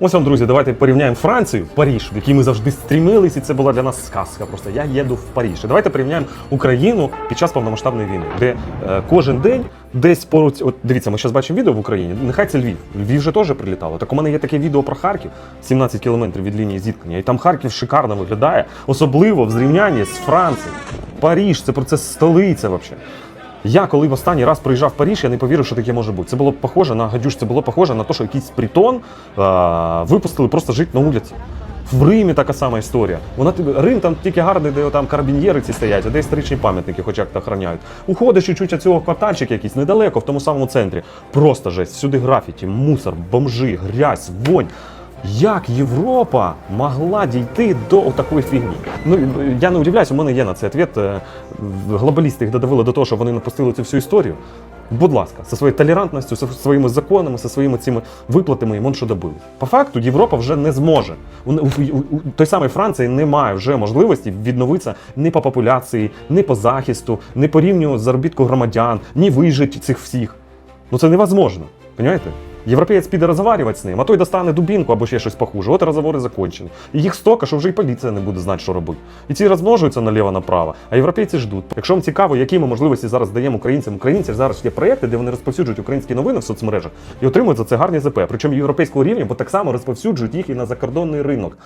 Ось вам, друзі, давайте порівняємо Францію, Паріж, в який ми завжди стрімились, і це була для нас сказка. Просто я їду в Паріж. І давайте порівняємо Україну під час повномасштабної війни, де е, кожен день десь поруч. От дивіться, ми зараз бачимо відео в Україні. Нехай це Львів. Львів же теж прилітало. Так у мене є таке відео про Харків, 17 кілометрів від лінії зіткнення. І там Харків шикарно виглядає, особливо в зрівнянні з Францією. Паріж це про це столиця взагалі. Я коли в останній раз приїжджав в Паріж, я не повірив, що таке може бути. Це було похоже на гадюш, це було похоже на те, що якийсь притон е- випустили просто жити на вулиці. В Римі така сама історія. Вона Рим там тільки гарний, де там карабінєри ці стоять, а де історичні пам'ятники, хоч як то охороняють. Уходиш чуть-чуть від цього квартальчик якийсь недалеко, в тому самому центрі. Просто жесть. Всюди графіті, мусор, бомжи, грязь, вонь. Як Європа могла дійти до такої фігні? Ну я не удивляюсь, у мене є на це відповідь. Е, Глобалісти їх додавили до того, що вони напустили цю всю історію. Будь ласка, зі своєю толерантністю, зі своїми законами, зі своїми цими виплатами он що добили. По факту Європа вже не зможе. У, у, у, у той самої Франції немає вже можливості відновитися ні по популяції, ні по захисту, ні по рівню заробітку громадян, ні вижити цих всіх. Ну це невозможно. Понимаєте? Європеєць піде розговарювати з ним, а той достане дубінку або ще щось похуже. От розговори закончені. І їх стока, що вже і поліція не буде знати, що робити. І ці розмножуються наліво-направо, а європейці ждуть. Якщо вам цікаво, які ми можливості зараз даємо українцям, українцям зараз є проекти, де вони розповсюджують українські новини в соцмережах і отримують за це гарні ЗП. Причому європейського рівня, бо так само розповсюджують їх і на закордонний ринок.